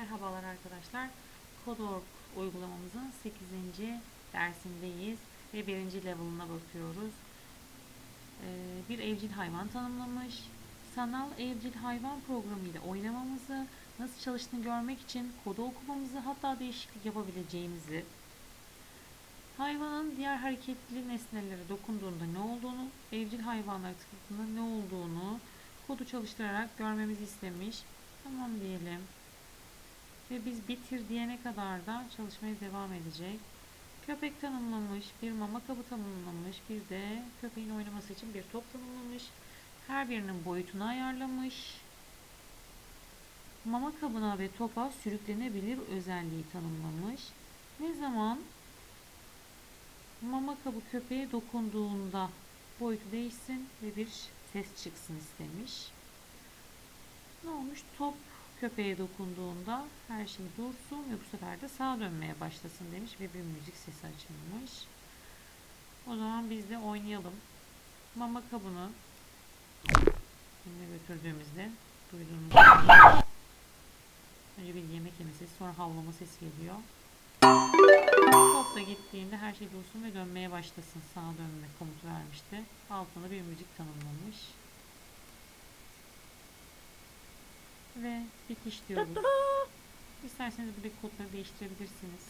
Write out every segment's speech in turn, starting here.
Merhabalar arkadaşlar. Kodorg uygulamamızın 8. dersindeyiz ve 1. level'ına bakıyoruz. Ee, bir evcil hayvan tanımlamış. Sanal evcil hayvan programı ile oynamamızı, nasıl çalıştığını görmek için kodu okumamızı hatta değişiklik yapabileceğimizi, hayvanın diğer hareketli nesnelere dokunduğunda ne olduğunu, evcil hayvanlara tıkladığında ne olduğunu kodu çalıştırarak görmemizi istemiş. Tamam diyelim. Ve biz bitir diyene kadar da çalışmaya devam edecek. Köpek tanımlamış, bir mama kabı tanımlamış, bir de köpeğin oynaması için bir top tanımlamış. Her birinin boyutunu ayarlamış. Mama kabına ve topa sürüklenebilir özelliği tanımlamış. Ne zaman mama kabı köpeğe dokunduğunda boyutu değişsin ve bir ses çıksın istemiş. Ne olmuş? Top köpeğe dokunduğunda her şey dursun ve bu sefer de sağa dönmeye başlasın demiş ve bir müzik sesi açılmış. O zaman biz de oynayalım. Mama kabını önüne götürdüğümüzde duyduğunuz önce bir yemek yeme sesi sonra havlama sesi geliyor. Top da gittiğinde her şey dursun ve dönmeye başlasın. Sağa dönme komutu vermişti. Altına bir müzik tanımlamış. Ve bitiş diyoruz. İsterseniz buradaki kodları değiştirebilirsiniz.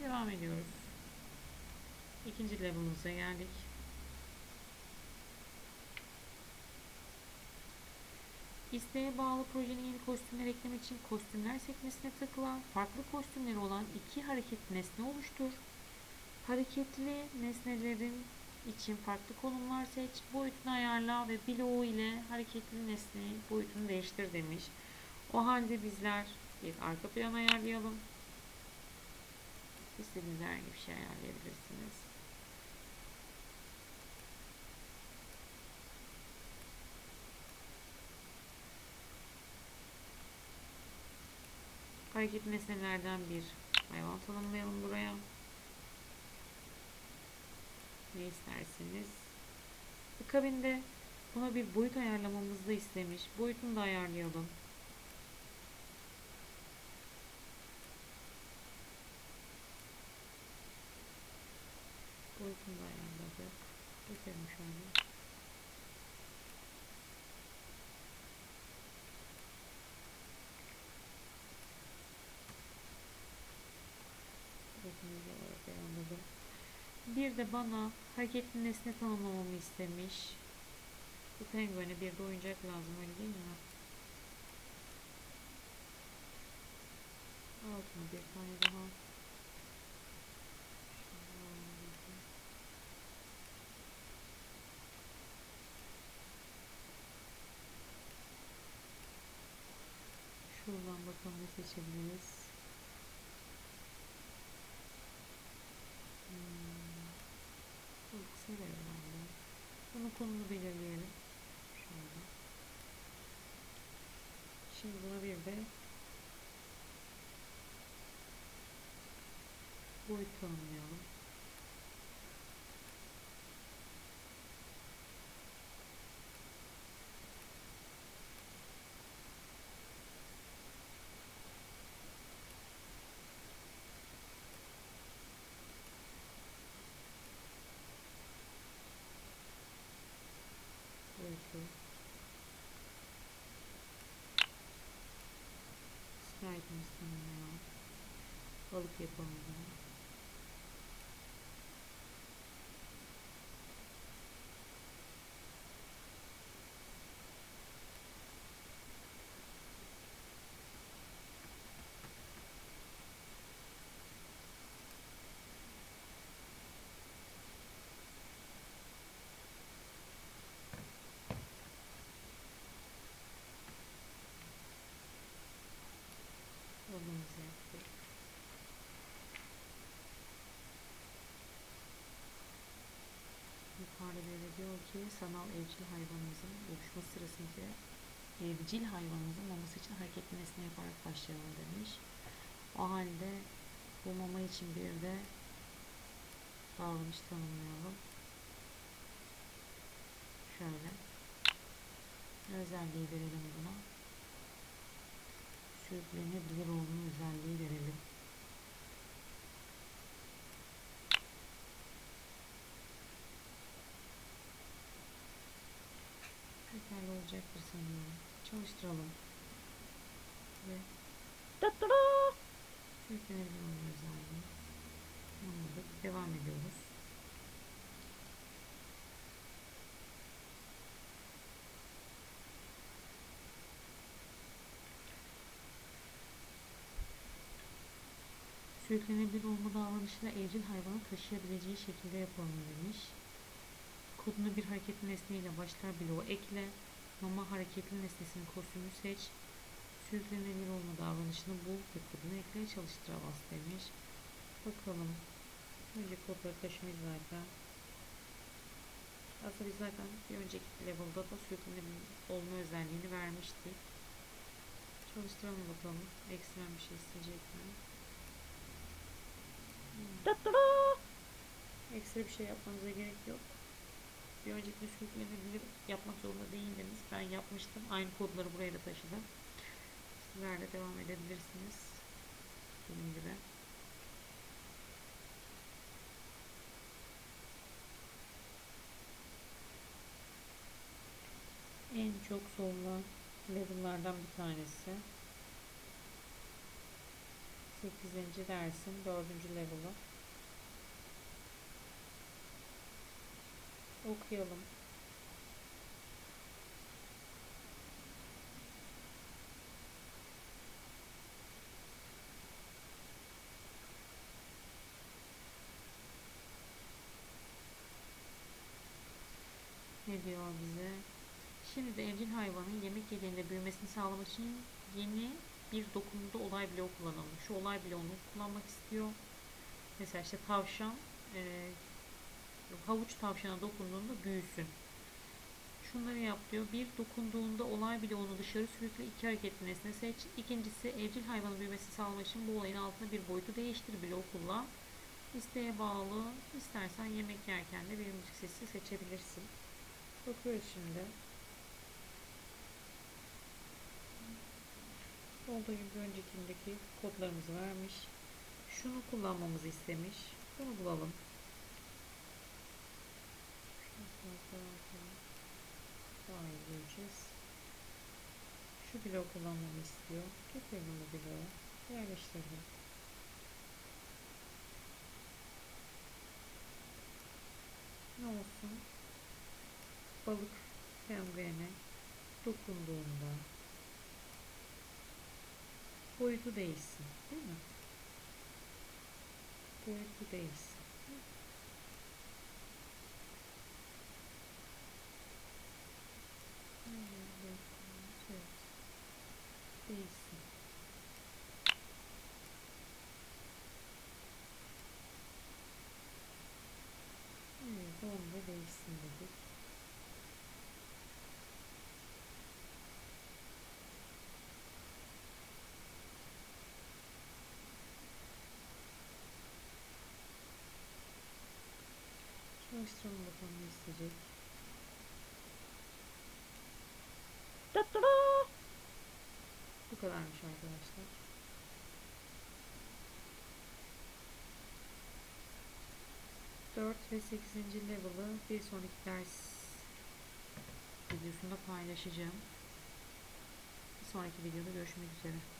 Devam ediyoruz. İkinci level'ımıza geldik. İsteğe bağlı projenin yeni kostümler eklemek için kostümler sekmesine tıkla. Farklı kostümleri olan iki hareketli nesne oluştur. Hareketli nesnelerin için farklı konumlar seç. Boyutunu ayarla ve bloğu ile hareketli nesneyi boyutunu değiştir demiş. O halde bizler bir arka plan ayarlayalım. İstediğiniz herhangi bir şey ayarlayabilirsiniz. Hareketli nesnelerden bir hayvan tanımlayalım buraya. Ne isterseniz. Akabinde buna bir boyut ayarlamamızı da istemiş. Boyutunu da ayarlayalım. Boyutunu da ayarladık. Geçelim şöyle. Boyutunu da ayarladım. Bir de bana hareketli nesne tanımlamamı istemiş. Bu penguene bir de oyuncak lazım öyle değil mi? Altına bir tane daha. Şuradan bakalım ne seçebiliriz. De herhalde. Bunun konumunu belirleyelim. Şöyle. Şimdi buna bir de boyut tanımlayalım. boyutu. Slide'ımız tanımlayalım. Balık yapalım Balığımızı yaptık. Yukarıda böyle diyor ki sanal evcil hayvanımızın oluşma sırasında evcil hayvanımızın maması için hareketli nesne yaparak başlayalım demiş. O halde bu mama için bir de davranış tanımlayalım. Şöyle. Özelliği verelim buna? Sürüklenebilir olma özelliği verelim. Yeterli olacaktır sanıyorum. Çalıştıralım. Ve sürüklenebilir olma özelliği. Anladık. Devam ediyoruz. Sürüklenebilir olma davranışıyla evcil hayvanı taşıyabileceği şekilde yapalım demiş. Kodunu bir hareketli nesneyle başlar bloğu ekle. Mama hareketli nesnesinin kostümünü seç. Sürüklenebilir olma davranışını bul ve kodunu ekle çalıştıra bas demiş. Bakalım. Önce kodları taşımayız zaten. Aslında biz zaten bir önceki level'da da sürüklenebilir olma özelliğini vermiştik. Çalıştıralım bakalım. Ekstrem bir şey isteyecek mi? Ekstra bir şey yapmanıza gerek yok. Bir önceki sürüklenebilir yapmak zorunda değildiniz. Ben yapmıştım. Aynı kodları buraya da taşıdım. Sizler de devam edebilirsiniz. Benim gibi. En çok sorulan level'lardan bir tanesi. 8. dersin 4. level'ı. Okuyalım. Ne diyor bize? Şimdi de evcil hayvanın yemek yediğinde büyümesini sağlamak için yeni bir dokunumda olay bloğu kullanalım. Şu olay bloğunu kullanmak istiyor. Mesela işte tavşan e, havuç tavşana dokunduğunda büyüsün. Şunları yap diyor. Bir dokunduğunda olay bloğunu dışarı sürükle iki hareketli nesne seç. İkincisi evcil hayvanın büyümesini sağlamak için bu olayın altında bir boyutu değiştir bloğu kullan. İsteğe bağlı. İstersen yemek yerken de bir müzik sesi seçebilirsin. Bakıyoruz şimdi. Olduğu gibi öncekindeki kodlarımızı vermiş. Şunu kullanmamızı istemiş. Bunu bulalım. Daha iyi göreceğiz. Şu bloğu kullanmamı istiyor. Getirdim bu bloğu. Yerleştirdim. Ne olsun? Balık penguene dokunduğunda boyutu değişsin. Değil mi? Boyutu değişsin. Evet. Değilsin. Evet, onu da değişsin dedik. Çalıştıralım isteyecek. Bu kadarmış arkadaşlar. Dört ve sekizinci level'ı bir sonraki ders videosunda paylaşacağım. Bir sonraki videoda görüşmek üzere.